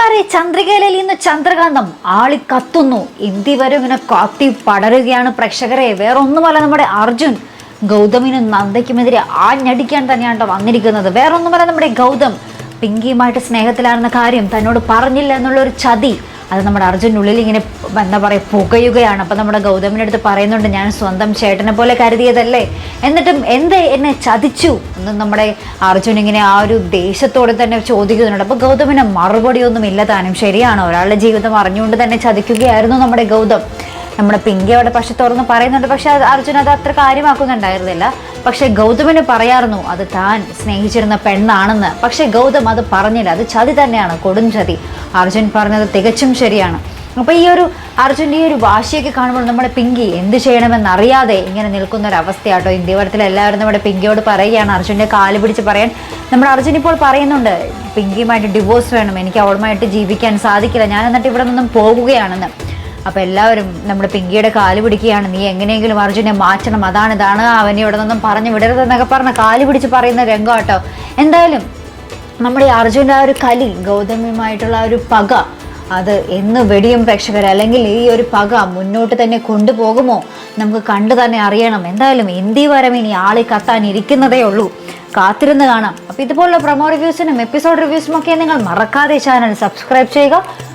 കൂട്ടുകാരെ ചന്ദ്രികയിലെ ഇന്ന് ചന്ദ്രകാന്തം ആളി കത്തുന്നു. ഇന്ത്യ വരെ ഇങ്ങനെ കത്തി പടരുകയാണ് പ്രേക്ഷകരെ. വേറൊന്നുമല്ല നമ്മുടെ അർജുൻ ഗൗതമിനും നന്ദയ്ക്കുമെതിരെ ആഞ്ഞടിക്കാൻ തന്നെയാണ് വന്നിരിക്കുന്നത്. വേറൊന്നുമല്ല നമ്മുടെ ഗൗതം പിങ്കിയുമായിട്ട് സ്നേഹത്തിലാണെന്ന കാര്യം തന്നോട് പറഞ്ഞില്ല എന്നുള്ളൊരു ചതി അത് നമ്മുടെ അർജുനുള്ളിൽ ഇങ്ങനെ എന്താ പറയുക പുകയുകയാണ്. അപ്പം നമ്മുടെ ഗൗതമിനടുത്ത് പറയുന്നുണ്ട് ഞാൻ സ്വന്തം ചേട്ടനെ പോലെ കരുതിയതല്ലേ? എന്നിട്ടും എന്ത് എന്നെ ചതിച്ചു? എന്ന് നമ്മുടെ അർജുൻ ഇങ്ങനെ ആ ഒരു ദേഷ്യത്തോടെ തന്നെ ചോദിക്കുന്നുണ്ട്. അപ്പോൾ ഗൗതമിന് മറുപടിയൊന്നും ഇല്ല താനും. ശരിയാണ്? ഒരാളുടെ ജീവിതം അറിഞ്ഞുകൊണ്ട് തന്നെ ചതിക്കുകയായിരുന്നു നമ്മുടെ ഗൗതം. നമ്മുടെ പിങ്കി അവിടെ പക്ഷെ തുറന്ന് പറയുന്നുണ്ട്. പക്ഷെ അത് അർജുൻ അത് അത്ര കാര്യമാക്കുന്നുണ്ടായിരുന്നില്ല. പക്ഷെ ഗൗതമിന് പറയാറുന്നു അത് താൻ സ്നേഹിച്ചിരുന്ന പെണ്ണാണെന്ന്. പക്ഷെ ഗൗതം അത് പറഞ്ഞില്ല. അത് ചതി തന്നെയാണ് കൊടും ചതി. അർജുൻ പറഞ്ഞത് തികച്ചും ശരിയാണ്. അപ്പൊ ഈ ഒരു അർജുന്റെ ഈ ഒരു വാശിയൊക്കെ കാണുമ്പോൾ നമ്മുടെ പിങ്കി എന്ത് ചെയ്യണമെന്നറിയാതെ ഇങ്ങനെ നിൽക്കുന്ന ഒരു അവസ്ഥയാട്ടോ ഇന്ത്യവരത്തിൽ എല്ലാവരും നമ്മുടെ പിങ്കിയോട് പറയുകയാണ്. അർജുന്റെ കാൽ പിടിച്ച് പറയാൻ. നമ്മുടെ അർജുൻ ഇപ്പോൾ പറയുന്നുണ്ട് പിങ്കിയുമായിട്ട് ഡിവോഴ്സ് വേണം. എനിക്ക് അവളുമായിട്ട് ജീവിക്കാൻ സാധിക്കില്ല. ഞാൻ എന്നിട്ട് ഇവിടെ നിന്നും പോകുകയാണെന്ന്. അപ്പോൾ എല്ലാവരും നമ്മുടെ പിങ്കിയുടെ കാൽ പിടിക്കുകയാണ്. നീ എങ്ങനെയെങ്കിലും അർജുനെ മാറ്റണം. അതാണ് ഇതാണ് അവനെ ഇവിടെ നിന്നും പറഞ്ഞു വിടരുതെന്നൊക്കെ പറഞ്ഞ് കാൽ പിടിച്ച് പറയുന്ന രംഗം കേട്ടോ. എന്തായാലും നമ്മുടെ ഈ അർജുന്റെ ആ ഒരു കലി ഗൗതമിയുമായിട്ടുള്ള ആ ഒരു പക അത് എന്ന് വെടിയും പ്രേക്ഷകർ അല്ലെങ്കിൽ ഈ ഒരു പക മുന്നോട്ട് തന്നെ കൊണ്ടുപോകുമോ? നമുക്ക് കണ്ടു തന്നെ അറിയണം. എന്തായാലും ഇന്ത്യ വരം ഇനി ആളെ കത്താൻ ഇരിക്കുന്നതേ ഉള്ളൂ. കാത്തിരുന്ന് കാണാം. അപ്പോൾ ഇതുപോലുള്ള പ്രൊമോ റിവ്യൂസിനും എപ്പിസോഡ് റിവ്യൂസിനും ഒക്കെ നിങ്ങൾ മറക്കാതെ ചാനൽ സബ്സ്ക്രൈബ് ചെയ്യുക.